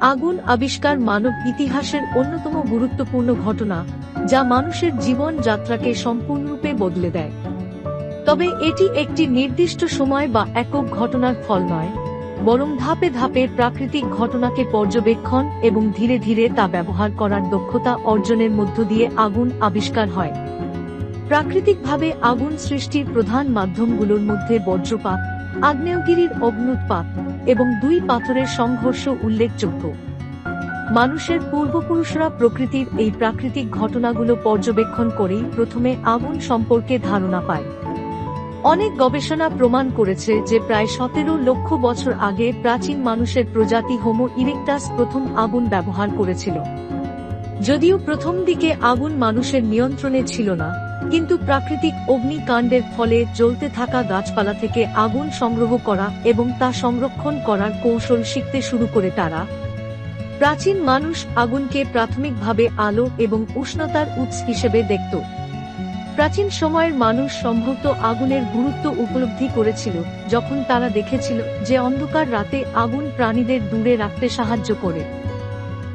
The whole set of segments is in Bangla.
আগুন আবিষ্কার মানব ইতিহাসের অন্যতম গুরুত্বপূর্ণ ঘটনা, যা মানুষের জীবন যাত্রাকে সম্পূর্ণরূপে বদলে দেয়। তবে এটি একটি নির্দিষ্ট সময় বা একক ঘটনার ফল নয়, বরং ধাপে ধাপে প্রাকৃতিক ঘটনাকে পর্যবেক্ষণ এবং ধীরে ধীরে তা ব্যবহার করার দক্ষতা অর্জনের মধ্য দিয়ে আগুন আবিষ্কার হয়। প্রাকৃতিকভাবে আগুন সৃষ্টির প্রধান মাধ্যমগুলোর মধ্যে বজ্রপাত আগ্নেয়গিরির অগ্নুৎপাত এবং দুই পাথরের সংঘর্ষ উল্লেখযোগ্য। মানুষের পূর্বপুরুষরা প্রকৃতির এই প্রাকৃতিক ঘটনাগুলো পর্যবেক্ষণ করেই প্রথমে আগুন সম্পর্কে ধারণা পায়। অনেক গবেষণা প্রমাণ করেছে যে প্রায় সতেরো লক্ষ বছর আগে প্রাচীন মানুষের প্রজাতি হোমো ইরেকটাস প্রথম আগুন ব্যবহার করেছিল। যদিও প্রথম দিকে আগুন মানুষের নিয়ন্ত্রণে ছিল না কিন্তু প্রাকৃতিক অগ্নিকাণ্ডের ফলে জ্বলতে থাকা গাছপালা থেকে আগুন সংগ্রহ করা এবং তা সংরক্ষণ করার কৌশল শিখতে শুরু করে তারা। প্রাচীন মানুষ আগুনকে প্রাথমিকভাবে আলো এবং উষ্ণতার উৎস হিসেবে দেখত। প্রাচীন সময়ের মানুষ সম্ভবত আগুনের গুরুত্ব উপলব্ধি করেছিল, যখন তারা দেখেছিল যে অন্ধকার রাতে আগুন প্রাণীদের দূরে রাখতে সাহায্য করে।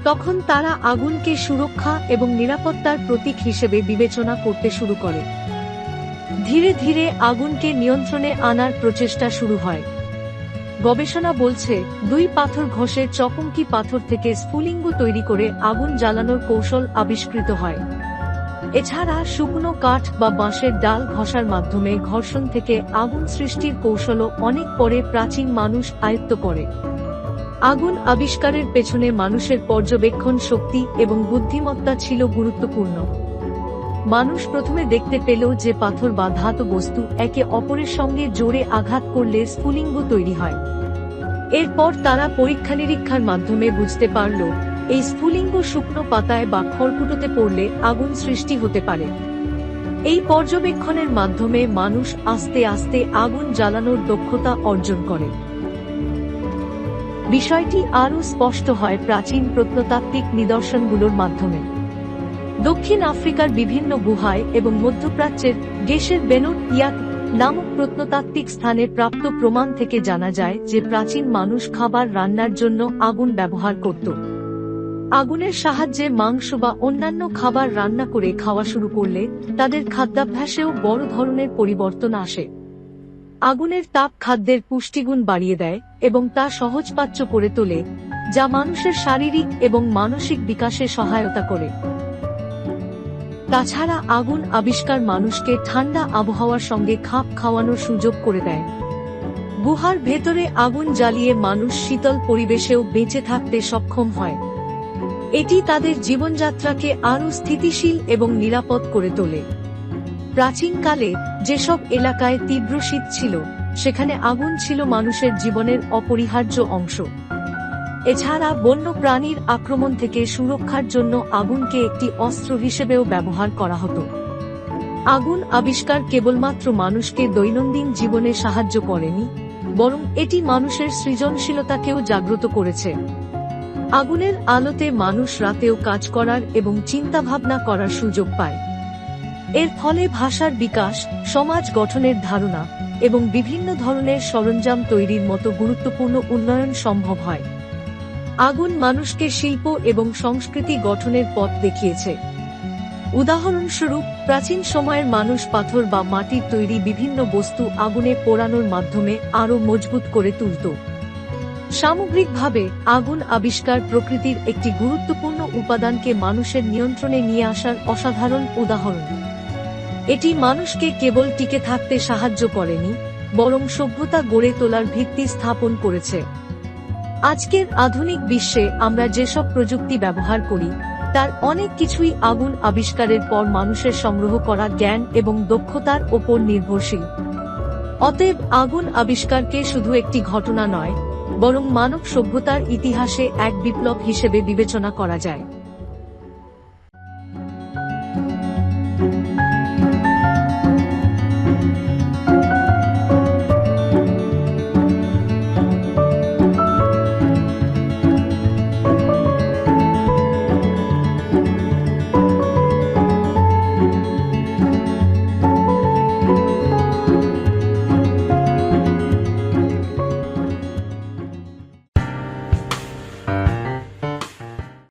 তখন তারা আগুনকে সুরক্ষা এবং নিরাপত্তার প্রতীক হিসেবে বিবেচনা করতে শুরু করে। ধীরে ধীরে আগুনকে নিয়ন্ত্রণে আনার প্রচেষ্টা শুরু হয়। গবেষণা বলছে, দুই পাথর ঘষে চকমকি পাথর থেকে স্ফুলিঙ্গ তৈরি করে আগুন জ্বালানোর কৌশল আবিষ্কৃত হয়। এছাড়া শুকনো কাঠ বা বাঁশের ডাল ঘষার মাধ্যমে ঘর্ষণ থেকে আগুন সৃষ্টির কৌশলও অনেক পরে প্রাচীন মানুষ আয়ত্ত করে। আগুন আবিষ্কারের পেছনে মানুষের পর্যবেক্ষণ শক্তি এবং বুদ্ধিমত্তা ছিল গুরুত্বপূর্ণ। মানুষ প্রথমে দেখতে পেল যে পাথর বা ধাতু বস্তু একে অপরের সঙ্গে জোরে আঘাত করলে স্ফুলিঙ্গ তৈরি হয়। এরপর তারা পরীক্ষা নিরীক্ষার মাধ্যমে বুঝতে পারল, এই স্ফুলিঙ্গ শুকনো পাতায় বা খড়কুটোতে পড়লে আগুন সৃষ্টি হতে পারে। এই পর্যবেক্ষণের মাধ্যমে মানুষ আস্তে আস্তে আগুন জ্বালানোর দক্ষতা অর্জন করে। বিষয়টি আরও স্পষ্ট হয় প্রাচীন প্রত্নতাত্ত্বিক নিদর্শনগুলোর মাধ্যমে। দক্ষিণ আফ্রিকার বিভিন্ন গুহায় এবং মধ্যপ্রাচ্যের গেসের বেনুট ইয়াক নামক প্রত্নতাত্ত্বিক স্থানে প্রাপ্ত প্রমাণ থেকে জানা যায় যে প্রাচীন মানুষ খাবার রান্নার জন্য আগুন ব্যবহার করত। আগুনের সাহায্যে মাংস বা অন্যান্য খাবার রান্না করে খাওয়া শুরু করলে তাদের খাদ্যাভ্যাসেও বড় ধরনের পরিবর্তন আসে। আগুনের তাপ খাদ্যের পুষ্টিগুণ বাড়িয়ে দেয় এবং তা সহজপাচ্য করে তোলে, যা মানুষের শারীরিক এবং মানসিক বিকাশে সহায়তা করে। তাছাড়া আগুন আবিষ্কার মানুষকে ঠান্ডা আবহাওয়ার সঙ্গে খাপ খাওয়ানোর সুযোগ করে দেয়। গুহার ভেতরে আগুন জ্বালিয়ে মানুষ শীতল পরিবেশেও বেঁচে থাকতে সক্ষম হয়। এটি তাদের জীবনযাত্রাকে আরও স্থিতিশীল এবং নিরাপদ করে তোলে। প্রাচীনকালে যেসব এলাকায় তীব্র শীত ছিল, সেখানে আগুন ছিল মানুষের জীবনের অপরিহার্য অংশ। এছাড়া বন্য প্রাণীর আক্রমণ থেকে সুরক্ষার জন্য আগুনকে একটি অস্ত্র হিসেবেও ব্যবহার করা হতো। আগুন আবিষ্কার কেবলমাত্র মানুষকে দৈনন্দিন জীবনে সাহায্য করেনি, বরং এটি মানুষের সৃজনশীলতাকেও জাগ্রত করেছে। আগুনের আলোতে মানুষ রাতেও কাজ করার এবং চিন্তাভাবনা করার সুযোগ পায়। এর ফলে ভাষার বিকাশ, সমাজ গঠনের ধারণা এবং বিভিন্ন ধরনের সরঞ্জাম তৈরির মতো গুরুত্বপূর্ণ উন্নয়ন সম্ভব হয়। আগুন মানুষকে শিল্প এবং সংস্কৃতি গঠনের পথ দেখিয়েছে। উদাহরণস্বরূপ, প্রাচীন সময়ের মানুষ পাথর বা মাটির তৈরি বিভিন্ন বস্তু আগুনে পোড়ানোর মাধ্যমে আরও মজবুত করে তুলত। সামগ্রিকভাবে, আগুন আবিষ্কার প্রকৃতির একটি গুরুত্বপূর্ণ উপাদানকে মানুষের নিয়ন্ত্রণে নিয়ে আসার অসাধারণ উদাহরণ। এটি মানুষকে কেবল টিকে থাকতে সাহায্য করেনি, বরং সভ্যতা গড়ে তোলার ভিত্তি স্থাপন করেছে। আজকের আধুনিক বিশ্বে আমরা যেসব প্রযুক্তি ব্যবহার করি, তার অনেক কিছুই আগুন আবিষ্কারের পর মানুষের সংগ্রহ করা জ্ঞান এবং দক্ষতার ওপর নির্ভরশীল। অতএব আগুন আবিষ্কারকে শুধু একটি ঘটনা নয়, বরং মানব সভ্যতার ইতিহাসে এক বিপ্লব হিসেবে বিবেচনা করা যায়।